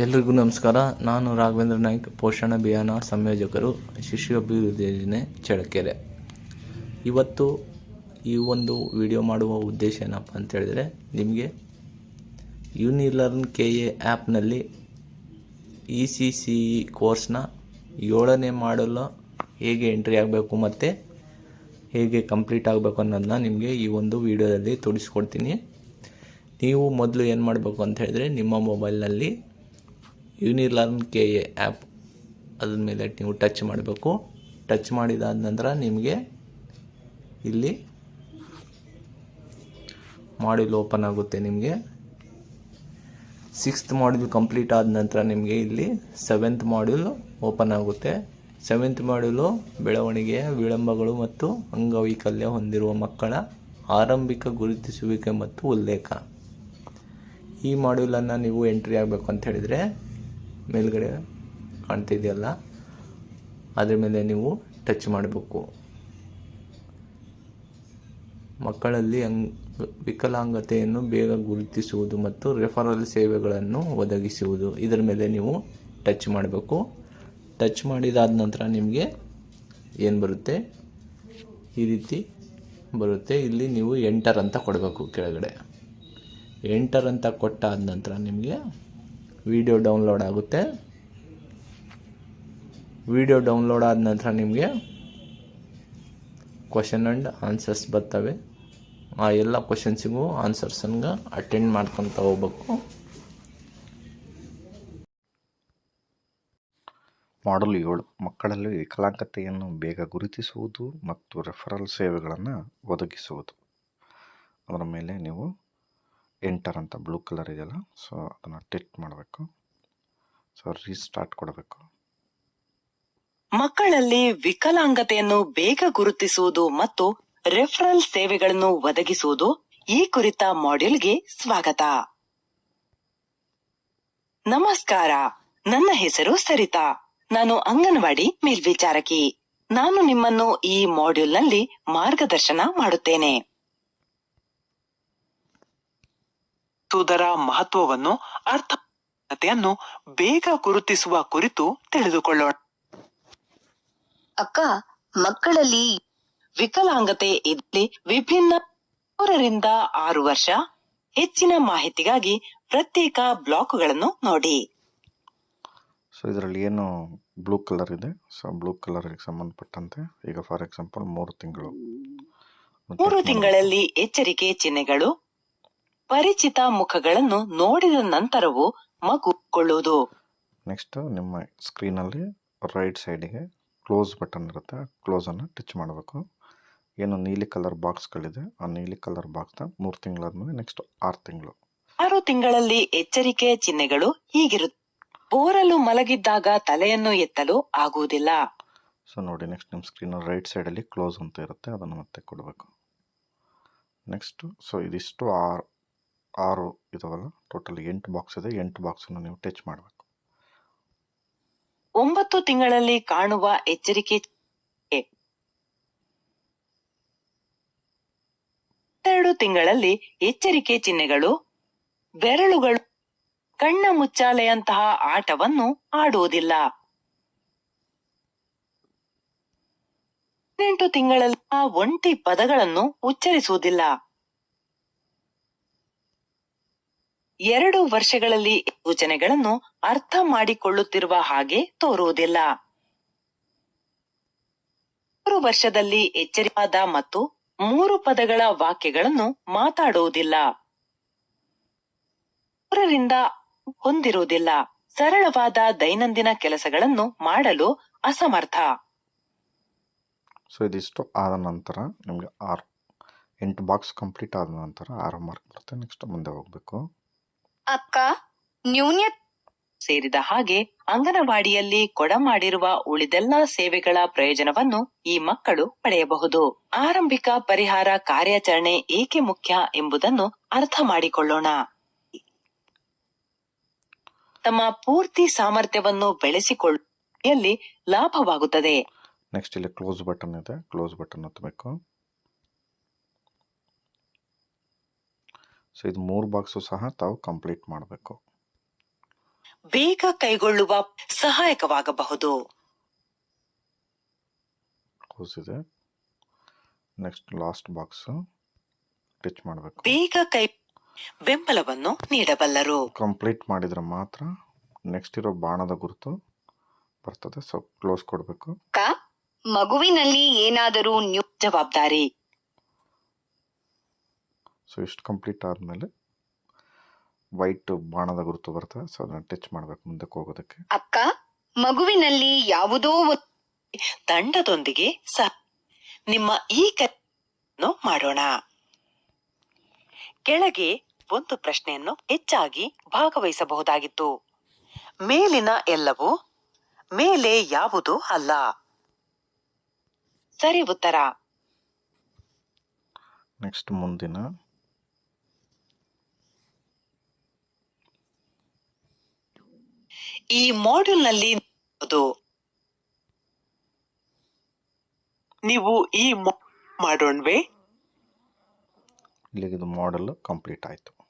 ಎಲ್ರಿಗೂ ನಮಸ್ಕಾರ. ನಾನು ರಾಘವೇಂದ್ರ ನಾಯ್ಕ್, ಪೋಷಣ ಅಭಿಯಾನ ಸಂಯೋಜಕರು ಶಿಶು ಅಭಿವೃದ್ಧಿ ಯೋಜನೆ ಚಳ್ಳಕೆರೆ. ಇವತ್ತು ಈ ಒಂದು ವಿಡಿಯೋ ಮಾಡುವ ಉದ್ದೇಶ ಏನಪ್ಪ ಅಂತ ಹೇಳಿದರೆ, ನಿಮಗೆ ಯೂನಿಲರ್ನ್ ಕೆ ಎ ಆ್ಯಪ್ನಲ್ಲಿ ಇ ಸಿ ಸಿ ಇ ಕೋರ್ಸ್ನ ಏಳನೇ ಮಾಡಲು ಹೇಗೆ ಎಂಟ್ರಿ ಆಗಬೇಕು ಮತ್ತು ಹೇಗೆ ಕಂಪ್ಲೀಟ್ ಆಗಬೇಕು ಅನ್ನೋದನ್ನ ನಿಮಗೆ ಈ ಒಂದು ವಿಡಿಯೋದಲ್ಲಿ ತೋರಿಸ್ಕೊಡ್ತೀನಿ. ನೀವು ಮೊದಲು ಏನು ಮಾಡಬೇಕು ಅಂತ ಹೇಳಿದ್ರೆ, ನಿಮ್ಮ ಮೊಬೈಲ್ನಲ್ಲಿ ಯೂನಿಲರ್ನ್ ಕೆ ಎ ಆ್ಯಪ್ ಅದ್ರ ಮೇಲೆ ನೀವು ಟಚ್ ಮಾಡಬೇಕು. ಟಚ್ ಮಾಡಿದಾದ ನಂತರ ನಿಮಗೆ ಇಲ್ಲಿ ಮಾಡ್ಯೂಲ್ ಓಪನ್ ಆಗುತ್ತೆ ನಿಮಗೆ. ಸಿಕ್ಸ್ತ್ ಮಾಡ್ಯೂಲ್ ಕಂಪ್ಲೀಟ್ ಆದ ನಂತರ ನಿಮಗೆ ಇಲ್ಲಿ ಸೆವೆಂತ್ ಮಾಡ್ಯೂಲ್ ಓಪನ್ ಆಗುತ್ತೆ. ಸೆವೆಂತ್ ಮಾಡ್ಯೂಲು ಬೆಳವಣಿಗೆಯ ವಿಳಂಬಗಳು ಮತ್ತು ಅಂಗವೈಕಲ್ಯ ಹೊಂದಿರುವ ಮಕ್ಕಳ ಆರಂಭಿಕ ಗುರುತಿಸುವಿಕೆ ಮತ್ತು ಉಲ್ಲೇಖ. ಈ ಮಾಡ್ಯೂಲನ್ನು ನೀವು ಎಂಟ್ರಿ ಆಗಬೇಕು ಅಂತ ಹೇಳಿದರೆ ಮೇಲ್ಗಡೆ ಕಾಣ್ತಿದೆಯಲ್ಲ, ಅದ್ರ ಮೇಲೆ ನೀವು ಟಚ್ ಮಾಡಬೇಕು. ಮಕ್ಕಳಲ್ಲಿ ಅಂಗ್ ವಿಕಲಾಂಗತೆಯನ್ನು ಬೇಗ ಗುರುತಿಸುವುದು ಮತ್ತು ರೆಫರಲ್ ಸೇವೆಗಳನ್ನು ಒದಗಿಸುವುದು. ಇದರ ಮೇಲೆ ನೀವು ಟಚ್ ಮಾಡಬೇಕು. ಟಚ್ ಮಾಡಿದಾದ ನಂತರ ನಿಮಗೆ ಏನು ಬರುತ್ತೆ? ಈ ರೀತಿ ಬರುತ್ತೆ. ಇಲ್ಲಿ ನೀವು ಎಂಟರ್ ಅಂತ ಕೊಡಬೇಕು ಕೆಳಗಡೆ. ಎಂಟರ್ ಅಂತ ಕೊಟ್ಟಾದ ನಂತರ ನಿಮಗೆ ವಿಡಿಯೋ ಡೌನ್ಲೋಡ್ ಆಗುತ್ತೆ. ವಿಡಿಯೋ ಡೌನ್ಲೋಡ್ ಆದ ನಂತರ ನಿಮಗೆ ಕ್ವಶನ್ ಆ್ಯಂಡ್ ಆನ್ಸರ್ಸ್ ಬರ್ತವೆ. ಆ ಎಲ್ಲ ಕ್ವಶನ್ಸಿಗೂ ಆನ್ಸರ್ಸನ್ಗೆ ಅಟೆಂಡ್ ಮಾಡ್ಕೊತ ಹೋಗ್ಬೇಕು. ಮಾಡಲ್ ಏಳು. ಮಕ್ಕಳಲ್ಲಿ ವಿಕಲಾಂಗತೆಯನ್ನು ಬೇಗ ಗುರುತಿಸುವುದು ಮತ್ತು ರೆಫರಲ್ ಸೇವೆಗಳನ್ನು ಒದಗಿಸುವುದು. ಅದರ ಮೇಲೆ ನೀವು ಎಂಟರ್ ಅಂತ ಬ್ಲೂ ಕಲರ್ ಇದೆಯಲ್ಲ ಸೊ ಅದನ್ನು ಟಿಕ್ ಮಾಡಬೇಕು. ಸೊ ರೀಸ್ಟಾರ್ಟ್ ಕೊಡಬೇಕು. ಮಕ್ಕಳಲ್ಲಿ ವಿಕಲಾಂಗತೆಯನ್ನು ಬೇಗ ಗುರುತಿಸುವುದು ಮತ್ತು ರೆಫರಲ್ ಸೇವೆಗಳನ್ನು ಒದಗಿಸುವುದು ಈ ಕುರಿತ ಮಾಡ್ಯೂಲ್ಗೆ ಸ್ವಾಗತ. ನಮಸ್ಕಾರ, ನನ್ನ ಹೆಸರು ಸರಿತಾ. ನಾನು ಅಂಗನವಾಡಿ ಮೇಲ್ವಿಚಾರಕಿ. ನಾನು ನಿಮ್ಮನ್ನು ಈ ಮಾಡ್ಯೂಲ್ನಲ್ಲಿ ಮಾರ್ಗದರ್ಶನ ಮಾಡುತ್ತೇನೆ. ಸುದರ ಮಹತ್ವವನ್ನು ಅರ್ಥತೆಯನ್ನು ಬೇಗ ಗುರುತಿಸುವ ಕುರಿತು ತಿಳಿದುಕೊಳ್ಳೋಣ. ಅಕ್ಕ ಮಕ್ಕಳಲ್ಲಿ ವಿಕಲಾಂಗತೆ ಇದ್ದಲ್ಲಿ ವಿಭಿನ್ನ ಮೂರರಿಂದ ಆರು ವರ್ಷ. ಹೆಚ್ಚಿನ ಮಾಹಿತಿಗಾಗಿ ಪ್ರತ್ಯೇಕ ಬ್ಲಾಕ್ಗಳನ್ನು ನೋಡಿ. ಸೊ ಇದರಲ್ಲಿ ಏನು ಬ್ಲೂ ಕಲರ್ ಇದೆ? ಸೊ ಬ್ಲೂ ಕಲರ್ಗೆ ಸಂಬಂಧಪಟ್ಟಂತೆ ಈಗ ಫಾರ್ ಎಕ್ಸಾಂಪಲ್ ಮೂರು ತಿಂಗಳು. ಮೂರು ತಿಂಗಳಲ್ಲಿ ಎಚ್ಚರಿಕೆ ಚಿಹ್ನೆಗಳು ಪರಿಚಿತ ಮುಖಗಳನ್ನು ನೋಡಿದ ನಂತರವೂ ಮಗು ಕೊಳ್ಳುವುದು. ನೆಕ್ಸ್ಟ್ ನಿಮ್ಮ ಸ್ಕ್ರೀನಲ್ಲಿ ರೈಟ್ ಸೈಡಿಗೆ ಕ್ಲೋಸ್ ಬಟನ್ ಇರುತ್ತೆ. ಕ್ಲೋಸ್ ಕ್ಲೋಸನ್ನು ಟಚ್ ಮಾಡಬೇಕು. ಏನು ನೀಲಿ ಕಲರ್ ಬಾಕ್ಸ್ಗಳಿದೆ ಆ ನೀಲಿ ಕಲರ್ ಬಾಕ್ಸ್ನ ಮೂರು ತಿಂಗಳಾದ್ಮೇಲೆ ನೆಕ್ಸ್ಟ್ ಆರು ತಿಂಗಳು. ಆರು ತಿಂಗಳಲ್ಲಿ ಎಚ್ಚರಿಕೆ ಚಿಹ್ನೆಗಳು ಹೀಗಿರುತ್ತೆ ಓರಲು ಮಲಗಿದ್ದಾಗ ತಲೆಯನ್ನು ಎತ್ತಲು ಆಗುವುದಿಲ್ಲ. ಸೊ ನೋಡಿ ನೆಕ್ಸ್ಟ್ ನಿಮ್ಮ ಸ್ಕ್ರೀನ್ ರೈಟ್ ಸೈಡಲ್ಲಿ ಕ್ಲೋಸ್ ಅಂತ ಇರುತ್ತೆ. ಅದನ್ನು ಮತ್ತೆ ಕೊಡಬೇಕು. ನೆಕ್ಸ್ಟು ಸೊ ಇದಿಷ್ಟು ಆರು ಆರು ಇದಾವಲ್ಲ? ಟೋಟಲ್ ಎಂಟು ಬಾಕ್ಸ್ ಇದೆ. ಎಂಟು ಬಾಕ್ಸನ್ನು ನೀವು ಟಚ್ ಮಾಡಬೇಕು. ಒಂಬತ್ತು ತಿಂಗಳಲ್ಲಿ ಕಾಣುವ ಎಚ್ಚರಿಕೆ. ಎರಡು ತಿಂಗಳಲ್ಲಿ ಎಚ್ಚರಿಕೆ ಚಿಹ್ನೆಗಳು, ಬೆರಳುಗಳು, ಕಣ್ಣ ಮುಚ್ಚಾಲೆಯಂತಹ ಆಟವನ್ನು ಆಡುವುದಿಲ್ಲ. ಹದಿನೆಂಟು ತಿಂಗಳಲ್ಲಿ ಒಂಟಿ ಪದಗಳನ್ನು ಉಚ್ಚರಿಸುವುದಿಲ್ಲ. ಎರಡು ವರ್ಷಗಳಲ್ಲಿ ಸೂಚನೆಗಳನ್ನು ಅರ್ಥ ಮಾಡಿಕೊಳ್ಳುತ್ತಿರುವ ಹಾಗೆ ತೋರುವುದಿಲ್ಲ. ಮೂರು ವರ್ಷದಲ್ಲಿ ಎಚ್ಚರಿಕಾದ ಮತ್ತು ಮೂರು ಪದಗಳ ವಾಕ್ಯಗಳನ್ನು ಮಾತಾಡುವುದಿಲ್ಲ. ಮೂರರಿಂದ ಹೊಂದಿರುವುದಿಲ್ಲ. ಸರಳವಾದ ದೈನಂದಿನ ಕೆಲಸಗಳನ್ನು ಮಾಡಲು ಅಸಮರ್ಥ. ಸೊ ಇದಿಷ್ಟು ಆದ ನಂತರ ನಿಮಗೆ ಆರು, ಎಂಟು ಬಾಕ್ಸ್ ಕಂಪ್ಲೀಟ್ ಆದ ನಂತರ ಆರು ಮಾರ್ಕ್ ಬರುತ್ತೆ. ನೆಕ್ಸ್ಟ್ ಮುಂದೆ ಹೋಗಬೇಕು. ಅಕ್ಕ, ನ್ಯೂನ್ಯ ಸೇರಿದ ಹಾಗೆ ಅಂಗನವಾಡಿಯಲ್ಲಿ ಕೊಡಮಾಡಿರುವ ಉಳಿದೆಲ್ಲಾ ಸೇವೆಗಳ ಪ್ರಯೋಜನವನ್ನು ಈ ಮಕ್ಕಳು ಪಡೆಯಬಹುದು. ಆರಂಭಿಕ ಪರಿಹಾರ ಕಾರ್ಯಾಚರಣೆ ಏಕೆ ಮುಖ್ಯ ಎಂಬುದನ್ನು ಅರ್ಥ ಮಾಡಿಕೊಳ್ಳೋಣ. ತಮ್ಮ ಪೂರ್ತಿ ಸಾಮರ್ಥ್ಯವನ್ನು ಬೆಳೆಸಿಕೊಳ್ಳುವಲ್ಲಿ ಲಾಭವಾಗುತ್ತದೆ. ನೆಕ್ಸ್ಟ್ ಇಲ್ಲಿ ಕ್ಲೋಸ್ ಬಟನ್ ಇದೆ. ಕ್ಲೋಸ್ ಬಟನ್ ಒತ್ತಬೇಕು ಸೊ ಇದು ಮೂರು ಬಾಕ್ಸು ಸಹ ತಾವು ಕಂಪ್ಲೀಟ್ ಮಾಡಬೇಕು. ಬೇಗ ಕೈಗೊಳ್ಳುವ ಸಹಾಯಕವಾಗಬಹುದು. ಕೂಸಿದೆ. ಇದೆ ನೆಕ್ಸ್ಟ್ ಲಾಸ್ಟ್ ಬಾಕ್ಸ್ ಟಿಚ್ ಮಾಡಬೇಕು. ಬೇಗ ಕೈ ಬೆಂಬಲವನ್ನು ನೀಡಬಲ್ಲರು. ಕಂಪ್ಲೀಟ್ ಮಾಡಿದರೆ ಮಾತ್ರ ನೆಕ್ಸ್ಟ್ ಇರೋ ಬಾಣದ ಗುರುತು ಬರ್ತದೆ. ಸೊ ಕ್ಲೋಸ್ ಕೊಡಬೇಕು. ಕಾ ಮಗುವಿನಲ್ಲಿ ಏನಾದರೂ ನ್ಯೂ ಜವಾಬ್ದಾರಿ. ಸೊ ಇಷ್ಟು ಕಂಪ್ಲೀಟ್ ಆದಮೇಲೆ ವೈಟ್ ಬಾಣದ ಗುರುತು ಬರ್ತದೆ ಸೊ ಅದನ್ನ ಟಚ್ ಮಾಡಬೇಕು ಮುಂದಕ್ಕೆ ಹೋಗೋದಕ್ಕೆ. ಅಕ್ಕ ಮಗುವಿನಲ್ಲಿ ಯಾವುದೋ ತಂಡದೊಂದಿಗೆ ಸಹ ನಿಮ್ಮ ಈ ಕನ್ನು ಮಾಡೋಣ. ಕೆಳಗೆ ಒಂದು ಪ್ರಶ್ನೆಯನ್ನು ಹೆಚ್ಚಾಗಿ ಭಾಗವಹಿಸಬಹುದಾಗಿತ್ತು. ಮೇಲಿನ ಎಲ್ಲವೂ ಮೇಲೆ ಯಾವುದು ಅಲ್ಲ. ಸರಿ ಉತ್ತರ. ನೆಕ್ಸ್ಟ್ ಮುಂದಿನ. ಈ ಮಾಡ್ಯೂಲ್ನಲ್ಲಿ ನೀವು ಈ ಮಾಡೋಣವೇ? ಇಲ್ಲಿಗೆ ಇದು ಮಾಡಲ್ ಕಂಪ್ಲೀಟ್ ಆಯಿತು.